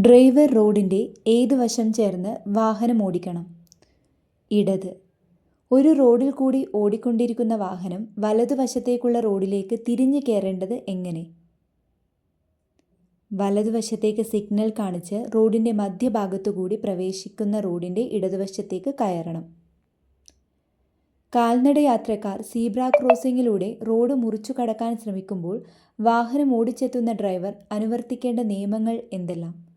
Driver റോഡിന്റെ ഏത് വശം ചേർന്ന് വാഹനം ഓടിക്കണം? ഇടത്. ഒരു റോഡിൽ കൂടി ഓടിക്കൊണ്ടിരിക്കുന്ന വാഹനം വലതുവശത്തേക്കുള്ള റോഡിലേക്ക് തിരിഞ്ഞു കയറേണ്ടത് എങ്ങനെ? വലതുവശത്തേക്ക് സിഗ്നൽ കാണിച്ച് റോഡിന്റെ മധ്യഭാഗത്തുകൂടി പ്രവേശിക്കുന്ന റോഡിന്റെ ഇടതുവശത്തേക്ക് കയറണം. കാൽനട യാത്രക്കാർ സീബ്ര ക്രോസിംഗിലൂടെ റോഡ് മുറിച്ചു കടക്കാൻ ശ്രമിക്കുമ്പോൾ വാഹനം ഓടിച്ചെത്തുന്ന ഡ്രൈവർ അനുവർത്തിക്കേണ്ട നിയമങ്ങൾ എന്തെല്ലാം?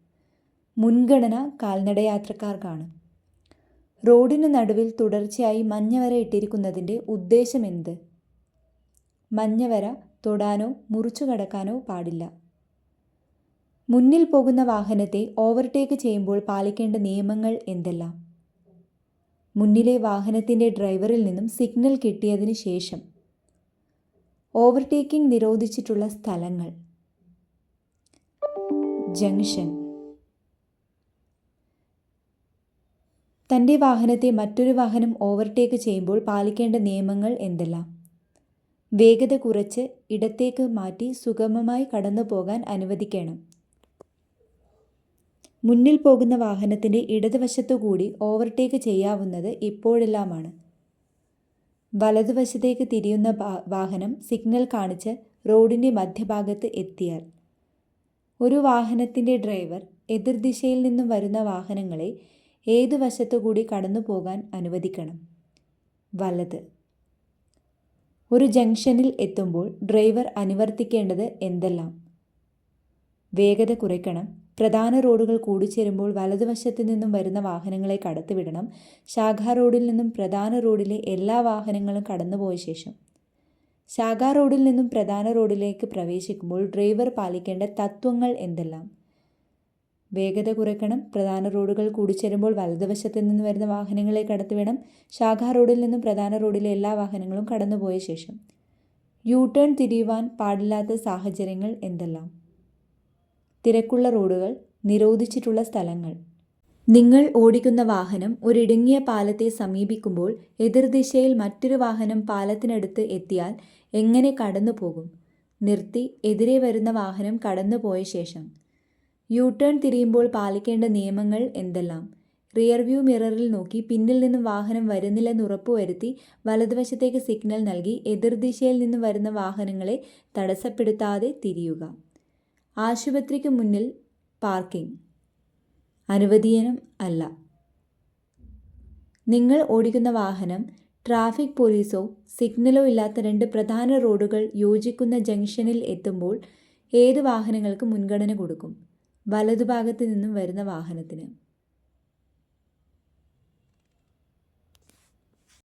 മുൻഗണന കാൽനടയാത്രക്കാർക്കാണ്. റോഡിന് നടുവിൽ തുടർച്ചയായി മഞ്ഞവര ഇട്ടിരിക്കുന്നതിന്റെ ഉദ്ദേശമെന്ത്? മഞ്ഞവര തൊടാനോ മുറിച്ചു കടക്കാനോ പാടില്ല. മുന്നിൽ പോകുന്ന വാഹനത്തെ ഓവർടേക്ക് ചെയ്യുമ്പോൾ പാലിക്കേണ്ട നിയമങ്ങൾ എന്തെല്ലാം? മുന്നിലെ വാഹനത്തിന്റെ ഡ്രൈവറിൽ നിന്നും സിഗ്നൽ കിട്ടിയതിന് ശേഷം ഓവർടേക്കിംഗ് നിരോധിച്ചിട്ടുള്ള സ്ഥലങ്ങൾ. ജംഗ്ഷൻ തന്റെ വാഹനത്തെ മറ്റൊരു വാഹനം ഓവർടേക്ക് ചെയ്യുമ്പോൾ പാലിക്കേണ്ട നിയമങ്ങൾ എന്തെല്ലാം? വേഗത കുറച്ച് ഇടത്തേക്ക് മാറ്റി സുഗമമായി കടന്നു പോകാൻ അനുവദിക്കണം. മുന്നിൽ പോകുന്ന വാഹനത്തിന്റെ ഇടതുവശത്തുകൂടി ഓവർടേക്ക് ചെയ്യാവുന്നത് ഇപ്പോഴെല്ലാമാണ്. വലതുവശത്തേക്ക് തിരിയുന്ന വാഹനം സിഗ്നൽ കാണിച്ച് റോഡിന്റെ മധ്യഭാഗത്ത് എത്തിയാൽ. ഒരു വാഹനത്തിന്റെ ഡ്രൈവർ എതിർദിശയിൽ നിന്നും വരുന്ന വാഹനങ്ങളെ ഏത് വശത്തുകൂടി കടന്നു പോകാൻ അനുവദിക്കണം? വലത്. ഒരു ജംഗ്ഷനിൽ എത്തുമ്പോൾ ഡ്രൈവർ അനുവർത്തിക്കേണ്ടത് എന്തെല്ലാം? വേഗത കുറയ്ക്കണം. പ്രധാന റോഡുകൾ കൂടിച്ചേരുമ്പോൾ വലതുവശത്ത് നിന്നും വരുന്ന വാഹനങ്ങളെ കടത്തിവിടണം. ശാഖാ റോഡിൽ നിന്നും പ്രധാന റോഡിലെ എല്ലാ വാഹനങ്ങളും കടന്നുപോയ ശേഷം. ശാഖാ റോഡിൽ നിന്നും പ്രധാന റോഡിലേക്ക് പ്രവേശിക്കുമ്പോൾ ഡ്രൈവർ പാലിക്കേണ്ട തത്വങ്ങൾ എന്തെല്ലാം? വേഗത കുറയ്ക്കണം. പ്രധാന റോഡുകൾ കൂടിച്ചേരുമ്പോൾ വലതുവശത്ത് നിന്ന് വരുന്ന വാഹനങ്ങളെ കടത്തിവിടണം ശാഖാ റോഡിൽ നിന്നും പ്രധാന റോഡിലെ എല്ലാ വാഹനങ്ങളും കടന്നുപോയ ശേഷം. യു ടേൺ തിരിയുവാൻ പാടില്ലാത്ത സാഹചര്യങ്ങൾ എന്തെല്ലാം? തിരക്കുള്ള റോഡുകൾ നിരോധിച്ചിട്ടുള്ള സ്ഥലങ്ങൾ. നിങ്ങൾ ഓടിക്കുന്ന വാഹനം ഒരിടുങ്ങിയ പാലത്തെ സമീപിക്കുമ്പോൾ എതിർദിശയിൽ മറ്റൊരു വാഹനം പാലത്തിനടുത്ത് എത്തിയാൽ എങ്ങനെ കടന്നു പോകും നിർത്തി എതിരെ വരുന്ന വാഹനം കടന്നുപോയ ശേഷം. യു ടേൺ തിരിയുമ്പോൾ പാലിക്കേണ്ട നിയമങ്ങൾ എന്തെല്ലാം? റിയർ വ്യൂ മിററിൽ നോക്കി പിന്നിൽ നിന്നും വാഹനം വരുന്നില്ലെന്ന് ഉറപ്പുവരുത്തി വലതുവശത്തേക്ക് സിഗ്നൽ നൽകി എതിർദിശയിൽ നിന്ന് വരുന്ന വാഹനങ്ങളെ തടസ്സപ്പെടുത്താതെ തിരിയുക. ആശുപത്രിക്ക് മുന്നിൽ പാർക്കിംഗ്. അനുവദീയനം അല്ല. നിങ്ങൾ ഓടിക്കുന്ന വാഹനം ട്രാഫിക് പോലീസോ സിഗ്നലോ ഇല്ലാത്ത രണ്ട് പ്രധാന റോഡുകൾ യോജിക്കുന്ന ജംഗ്ഷനിൽ എത്തുമ്പോൾ ഏത് വാഹനങ്ങൾക്ക് മുൻഗണന കൊടുക്കും? വലതുഭാഗത്ത് നിന്നും വരുന്ന വാഹനത്തിന്.